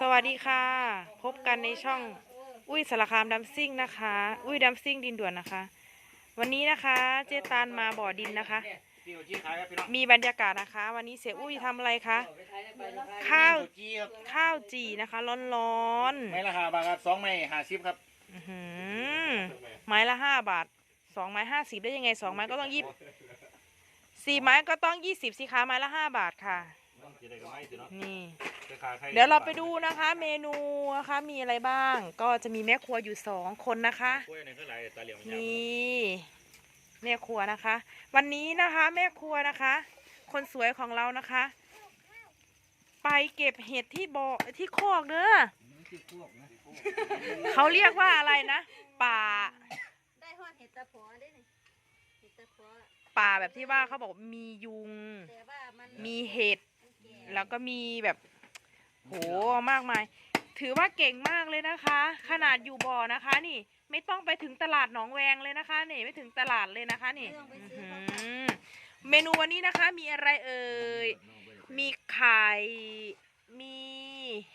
สวัสดีค่ะ พบกันในช่อง อุ้ยสารคามดัมซิ่งนะคะ อุ้ยดัมซิ่งดินด่วนนะคะ วันนี้นะคะ เจตานมาบ่อดินนะคะพี่โอจีขายครับพี่น้องมีบรรยากาศนะคะ วันนี้เสียอุ้ยทำอะไรคะข้าวโอจีครับข้าวจี่นะคะ ร้อนไม่ราคาบาทครับสองไม่ห้าสิบครับๆอื้อหือไม้ละห้าบาทสองไม้ห้าสิบได้ยังไงสองไม้ก็ต้องยี่สี่ไม้ก็ต้องยี่สิบสิคะไม้ละห้าบาทค่ะนี่ เดี๋ยวเราไปดูนะคะ เมนูนะคะมีอะไรบ้าง ก็จะมีแม่ครัวอยู่สองคนนะคะกล้วยในเครื่องไหลตาเหลียวนี่แม่ครัวนะคะ วันนี้นะคะแม่ครัวนะคะ คนสวยของเรานะคะ ไปเก็บเห็ดที่บ่อที่โคอกเด้อเขาเรียกว่าอะไรนะป่าได้ฮอดเห็ดตะพอได้นี่เห็ดตะพอป่าแบบที่ว่าเขาบอกมียุงแต่ว่ามันมีเห็ดมันแก่แล้วก็มีแบบ โหมากมาย ถือว่าเก่งมากเลยนะคะ ขนาดอยู่บ่อนะคะ นี่ ไม่ต้องไปถึงตลาดหนองแวงเลยนะคะ นี่ไม่ถึงตลาดเลยนะคะนี่ไม่ต้องไปอื้อซื้อหืเขาอเมนูวันนี้นะคะ มีอะไรเอ่ยมีไข่มี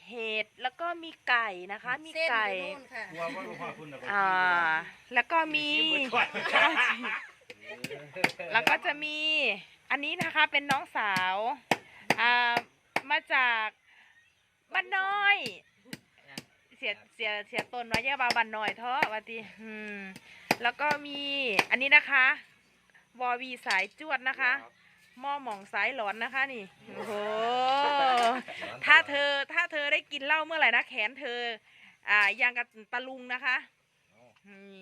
เห็ดแล้วก็มีไก่นะคะ มีเส้นไก่อยู่นู่นค่ะกลัวว่าลูกค้าคุณนะอ่าแล้วก็มี แล้วก็จะมี อันนี้นะคะเป็นน้องสาวอ่ามาจาก บ้านน้อย เสียเสียเสียตนไว้เยอะบาบ้านน้อยเถอะวาติอืมแล้วก็มีอันนี้นะคะวอวีสายจวดนะคะ หม้อหม่องสายหลอนนะคะนี่โอ้โหถ้าเธอถ้าเธอได้กินเหล้าเมื่อไหร่นะแขนเธอ อ่ายังกับตะลุงนะคะนี่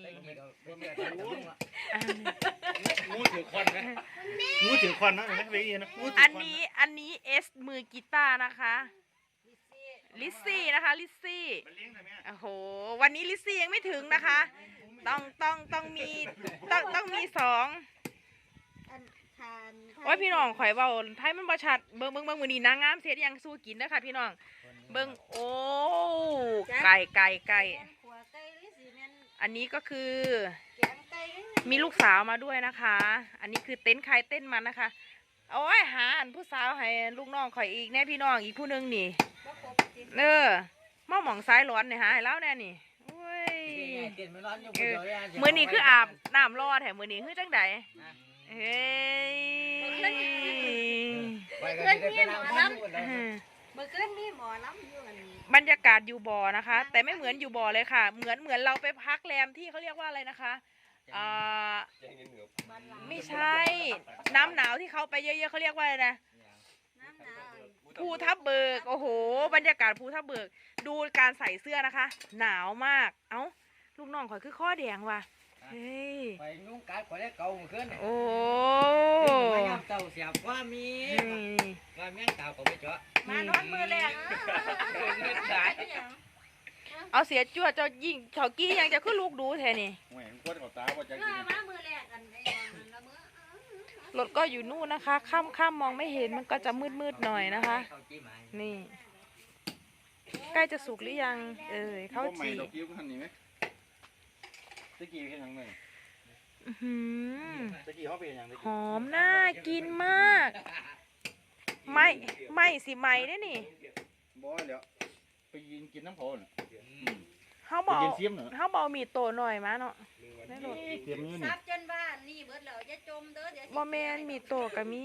อ่างูถือควันนะงูถือควันนะเห็นไหมเบียนะงูถือันควัะนี้อันนี้เอสมือกีตาร์นะคะ ลิซซี่นะคะ ลิซซี่ มันเลี้ยงทำไมโอ้โห วันนี้ลิซซี่ยังไม่ถึงนะคะ ต้องต้องต้องมีต้องต้องมีสองอันทานโอ้ยพี่น้องข่อยเบาไทยมันประชัดเบิ่งเบิ่งเบิ่งมือนี้นางงามเสียยังสู้กินนะคะพี่น้อง เบิ่งโอ้ไก่ไก่ไก่แกงขัวไก่หรือสิแม่นอันนี้ก็คือ แกงไก่หรือมีลูกสาวมาด้วยนะคะ อันนี้คือเต้นท์ใครเต้นมันนะคะ โอ้ยหาอันผู้สาวให้ลูกน้องข่อยอีกแน่พี่น้องอีกผู้หนึงนี่ บ่ครบสิ เออหม้อหมองซ้ายร้อนเนี่ยหาให้แล้วแน่นี่โอ้ยมือนี้คืออาบน้ำรอดแถมมือนี้คือจังใดเฮ้ยเมื่อคืนมีหมอลำอืมเมื่อคืนมีหมอลำอยู่อันนี้บรรยากาศอยู่บ่อนะคะ แต่ไม่เหมือนอยู่บ่อเลยค่ะ เหมือนเหมือนเราไปพักแรมที่เขาเรียกว่าอะไรนะคะอ่าบ้านหลังไม่ใช่ น้ำหนาวที่เขาไปเยอะๆเขาเรียกว่าอะไรนะน้ำหนาว ภูทับเบิก โอ้โห บรรยากาศภูทับเบิก ดูการใส่เสื้อนะคะ หนาวมาก เอ้า ลูกน้องข่อยคือข้อแดงว่ะ เฮ้ย ไปนุ่งกาดขอได้เก่าขึ้นโอ้ไม่ยอมเต่าเสียบว่ามีนี่ว่าแม่งเต่าก็ไม่เจาะมานอนมือแรกเงินขายเอาเสียจวดเจ้ายิ่งเฉากี้ยังจะขึ้นลูกดูแทนี่แหวนกวนกับตาว่าจะเอกินอมามือแรกกันไอ้มันละมื้อ รถก็อยู่นู่นนะคะค่ำค่ำมองไม่เห็นมันก็จะมืดมืดๆหน่อยนะคะเขาจี้หมายนี่ ใกล้จะสุกหรือยัง เอ้ยข้าวใหม่จี่ดอกยิ้วทันนี่ไหมตะกี้เห็นยังไงอื้อหือตะกี้เขาเป็นยังไงหอมน่ากินมาก ไม่ไม่สิไม่ได้นี่บ่อยแล้วไปยิงกินน้ำเขาน่ะเขาไปบอกกินเสียมน่ะเขาบอกมีโตหน่อยมาเนาะในรถเสียมอยู่นี่ ซับจนบ้านนี่เบิดแล้วอย่าจมเด้อเดี๋ยวสิบอแมนมีโตกับมี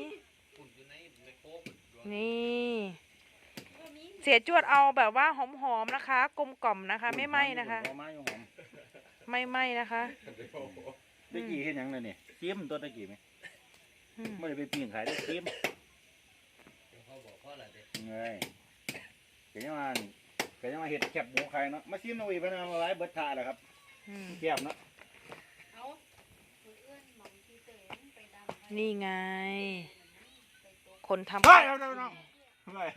นี่ บ่มีเสียจวดเอาแบบว่าหอมๆนะคะ กลมกล่อมนะคะ ไม่ไหม้นะคะหอมมาอยู่หอมไม่ไหม้นะคะตะกี้เห็นยังเลยนี่เสียมตัวตะกี้ไหมอืมไม่ได้ไปปิ้งขายได้เสียมเขาบอกเขาอะไรเด็กเงยเกิดยังมาเกิดยังมาเห็ดแคบหมูขายเนาะมาซิมหน่อยไปนะมาไว้เบิดทาแหละครับอืม แคบเนาะ เอามือเอื้อนหม่องที่เตนไปดำไป นี่ไงไปตัวคนทำเฮ้ยเอาเอาเอาเฮ้ย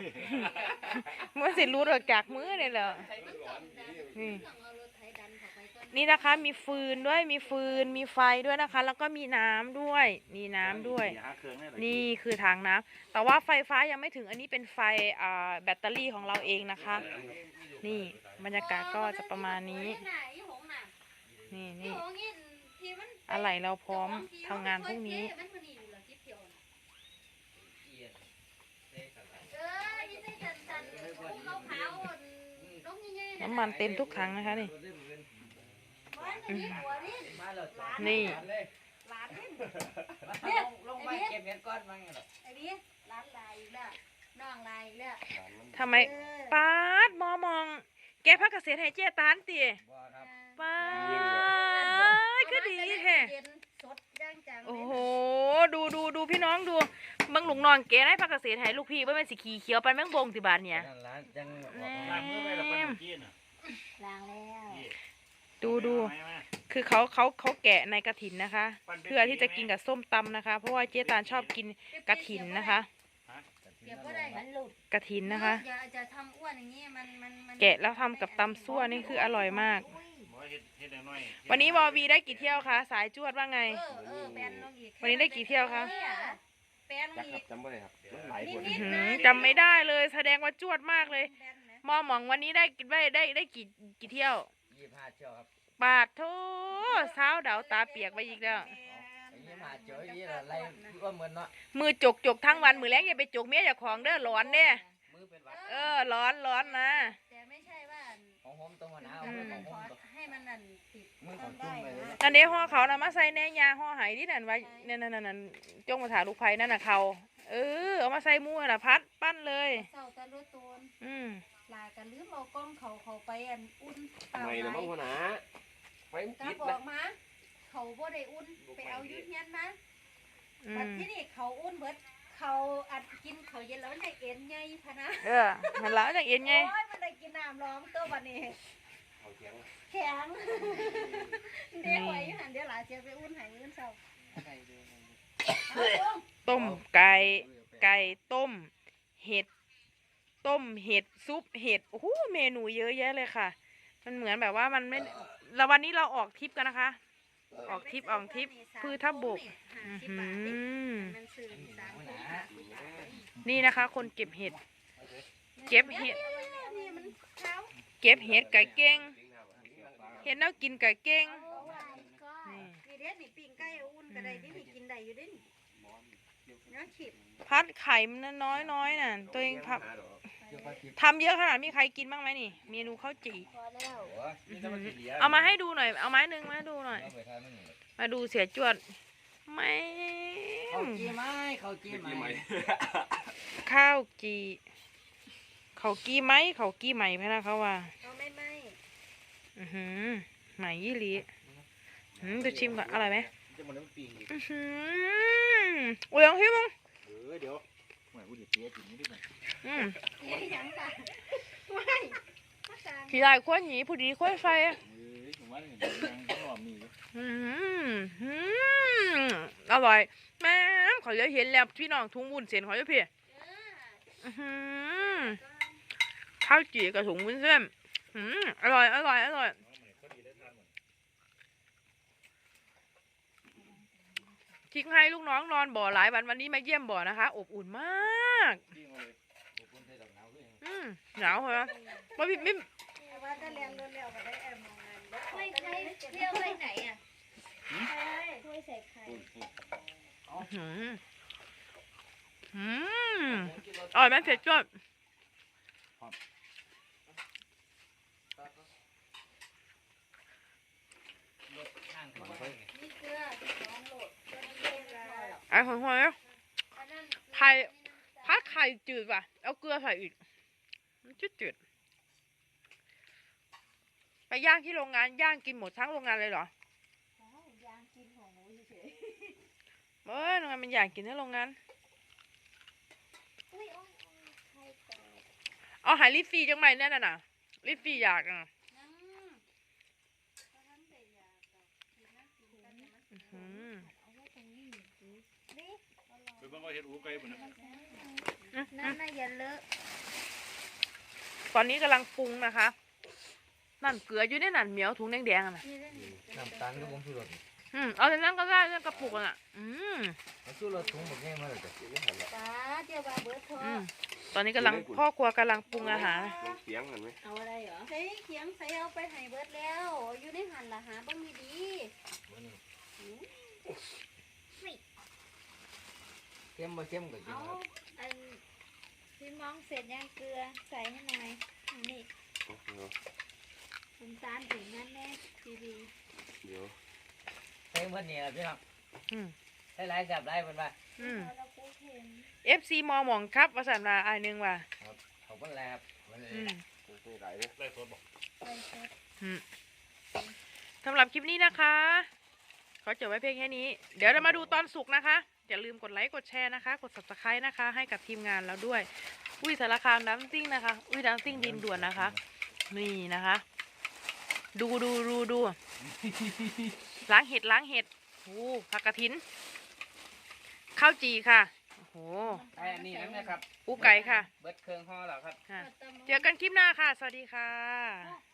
เมื่อสิรู้ออกจากมือเนี่ยเหรอมันต้องดันนี่ต้องเอารถไถดันเข้าไปก่อนนี่นะคะ มีฟืนด้วยมีฟืนมีไฟด้วยนะคะ แล้วก็มีน้ำด้วยนี่น้ำด้วยหาเครื่องแหละนี่คือทางน้ำแต่ว่าไฟฟ้ายังไม่ถึงอันนี้เป็นไฟอ่าแบตเตอรี่ของเราเองนะคะ นี่บรรยากาศก็จะประมาณนี้อีหงน่ะนี่ อีนี่หงนี่ที่มันอะไรเราพร้อมทำงานพรุ่งนี้มันมันนี่อยู่แล้วคิดเที่ยวน่ะเกียร์ได้กันไรเออนี่ใส่สันๆภูเขาขาวๆน้ำมันเต็มทุกถังนะคะนี่บ้านอันนี้หัวนี่มาแล้วจ้ะนี่เลยหลานนี่ลงลงมาเก็บเห็ดก้อนมาไงล่ะไอ้นี่หลานลายอีกแล้วน้องลายอีกแล้วทำไมเออปาดมอมอง แกพักเกษตรให้เจ๊ตานตีบ่ครับปาด ก็ดีแท้เย็นสดย่างจังโอ้โห ดูดูดูพี่น้องดูเบิ่งลูกน้องแกได้พักเกษตรให้ลูกพี่ว่าเป็นสีขีเขียวปันแมงบงสิบาทเนี่ยนั่นร้านจังออกแน่มาล้างมือไปแล้วคนกินอะล้างแล้วดูดูมามาคือเขาเขาเขาแกะในกระถินนะคะ เพื่อที่จะกินกับส้มตำนะคะ เพราะว่าเจ๊ตาลชอบกินกระถินนะคะเก็บก็ได้มันหลุดกระถินนะคะอย่าจะทำอ้วนอย่างนี้มันมันมันแกะแล้วทำกับตำซั่วนี่คืออร่อยมากบอกว่า เฮ็ดเฮ็ดน้อยๆวันนี้วอวีได้กี่เที่ยวคะ สายจวดว่าไง เออเออแบนลงอีกวันนี้ได้กี่เที่ยวคะแบนลจักงครัอีบก จำไม่ได้ครับมันหลายคนนิดหืๆนะมจำไม่ได้เลย แสดงว่าจวดมากเลยแบนนะมอหมองวันนี้ได้ได้ได้ได้กี่กี่เที่ยว ยี่สิบห้าเที่ยวครับปาดโทเท้าเดาตาเปียกไปอีกแล้วยี่สิบห้าเที่ยวยี่ละไรว่าเหมือนเนาะมือจกจกทั้งวันมือแรงอย่าไปจกเมียเจ้าของเด้อร้อนเด้อมือเป็นหวัดเออร้อนร้อนนะแต่ไม่ใช่ว่าของผมต้องหัวหน้าแต่มือมัขอนงผขอมต้อง ให้มันนั่นติดมือของจุ่มไปเลยอันนี้ห่อเขานะมาใส่แน่ยาห่อไหที่นั่นไว้นั่นนั่นนั่นนั่นจ้องมาถาลูกไผ่นั่นน่ะเขาเออเอามาใส่หมูน่ะพัดปั้นเลย เศร้าตะลุตูนอืมลากันลืมเอากล้องเขาเขาไปอันอุ่นเปล่าไม่ไหนะมั้งลหัวหน้าไฟมันกลัติบดอนะอกมา เขาบ่ได้อุ่นไปเอาอยุดเงี้ยนะอืบัดมที่นี่เขาอุ่นเบิดเขาอัดกินเขาเย็นแล้วมันได้เอ็นไงพะนะ เออมันละจากเอ็นไงโอ้ยมันได้กินน้ำร้องตัวบัดนี้ เอาเสียงแข็งเดี๋ยวไว้อยู่หันเดี๋ยวหลาเจียไปอุ่นใหายมื้อเช้าเอาลงต้มไก่ไก่ต้ม เห็ด ต้มเห็ดซุปเห็ดโอ้โหเมนูเยอะแยะเลยค่ะ มันเหมือนแบบว่ามันไม่แล้ววันนี้เราออกทริปกันนะคะ ออกทริปออกทริปพืชทับบกห้าอื้อสิบหืบาทนี่อมันซื้อสามหัวถุหงน้านี่นะคะ คนเก็บเห็ด เก็บเห็ด นี่มันเช้า เก็บเห็ดไก่เก่ง เห็ดแนวกินไก่เก่งเอาไว้ก่อนนี่เด็ดนี่ปิ้งไก่เอาอุ่นก็ได้นี่มีกินได้อยู่เด้นี่เนาะฉิบพัดไข่มันน้อยน้อยๆน่ะ ตัวเองพับเดี๋ยวปลาทิพย์ทำเยอะขนาดมีใครกินบ้างไหมนี่ เมนูข้าวจี่พอแล้วหัวนี่ถ้ามันสิเหลืเอามาให้ดูหน่อย เอาไม้หนึ่งมาให้ดูหน่อยเอาไปทานมันนี่มาดูเสียจวดไม่เขาจีไหมเขาจีไหมข้าวจีเขากี้ไหมเขากี้ไหมพะนะเขาว่าเอาไม่ไม่อือหือไหมยี่หลีอืมจะชิมก่อนอร่อยไหมจะมันน้ำปิงอีกอือหือโอ้ยลองชิมมั้งเออเดี๋ยวเหมือนกูจะเสียกินนี่ดิมันอืมเลี้ยงหยังล่ะไม่มาจางขี่ได้ควรหนีผู้ดีควรไฟอะเออผมว่าเนี่ยยังต้องรอมีอยู่อืมอืมอร่อยแม่ขอจะเห็นแล้วพี่น้องทุ่งวุ้นเส้นขอจะเพี่เอออื้อหือข้าวจี่กับถุงวุ้นเส้น อืมอร่อย อร่อย อร่อย ทิ้งให้ลูกน้องนอนบ่อหลายวันวันนี้มาเยี่ยมบ่อนะคะ อบอุ่นมากจริงเลยคนไทยดอกหนาวด้วยอืมหนาวเหรอว่าพี่ไม่แต่ว่าถ้าเลี้ยงรถแล้วก็ได้แอบมองงานไม่ใช่เที่ยวไปไหนอะใช่ถ้วยใส่ไข่อื้อหืออืมอร่อยไหมเผ็ดจ้วรถข้างเขาไป นี่เกลือน้องโหลดก็ไม่เกลือ ไอ้หอยหอยอันนั้นไข่พัดไข่จืดว่ะ เอาเกลือใส่อีกมันจืดจืดไปย่างที่โรงงานย่างกินหมดทั้งโรงงานเลยเหรออ๋อยางกินของหนูเฉยเอ้ยโรงงานมันอยากกินในโรงงานๆอุ้ยโอ้ยโอ้ยไข่แตกเอาหายลิฟฟี่จังไหมแน่น่ะน่ะลิฟฟี่อยากอะ นั่งเพราะฉะนั้นเดี๋ยวอยากแบบกินนะกินกันเนี่ยมัน อื้อหือ เอาไว้ตรงนี้นี่นี่ คือมันก็เฮ็ดอูไก่หมดนะนั่นน่ะอย่าเลอะตอนนี้กำลังปรุงนะคะนั่นเกลืออยู่ในนั่นเหมียวถุงแดงๆอะน่ะนี่เล่นน้ำตาลก็ผมสู้รถอืมเอาในนั้นก็ได้ในกระปุกอะน่ะอืมมันสู้รถถุงหมดง่ายมากเลยจ้ะจ้าเดี๋ยวบาเบิร์ดโทรอืมตอนนี้กำลังพ่อครัวกำลังปรุงอาหารลงเสียงกันไหมเอาอะไรเหรอใส่เขียงใส่เอาไปให้เบิร์ดแล้ว อยู่ในหันละหาบ้างมีดีวันนี้ เข้มบ่เข้มก็กินเอาครับอันพี่มองเสร็จยังเกลือใส่ให้หน่อยอันนี่ดีเดี๋ยวใช้เพิ่นนี่ล่ะพี่น้องอืมใช้หลายแบบหลายเพิ่นว่าๆอืมแล้วกูเห็น FC มอหมองครับว่าสันว่าอันหนึงว่าเขาเพิ่นแลครับมันเลยอืมตัวไหนเนี่ยได้สดบอกไปเช็ดสำหรับคลิปนี้นะคะ ขอจบไว้เพียงแค่นี้ เดี๋ยวเรามาดูตอนสุกนะคะ อย่าลืมกดไลค์กดแชร์นะคะ กด subscribe นะคะ ให้กับทีมงานเราด้วย อุ้ยสารคามน้ำซิ่งนะคะ อุ้ยน้ำซิ่งดินด่วนนะคะ นี่นะคะ ดูดูดูดูล้างเห็ดล้างเห็ดโอ้ผักกระถินข้าวจีค่ะโอ้โหไอ้อันนี้นั่นนะครับปูไก่ค่ะ เบิดเครื่องห่อแล้วครับค่ะเจอกันคลิปหน้าค่ะ สวัสดีค่ะเนาะ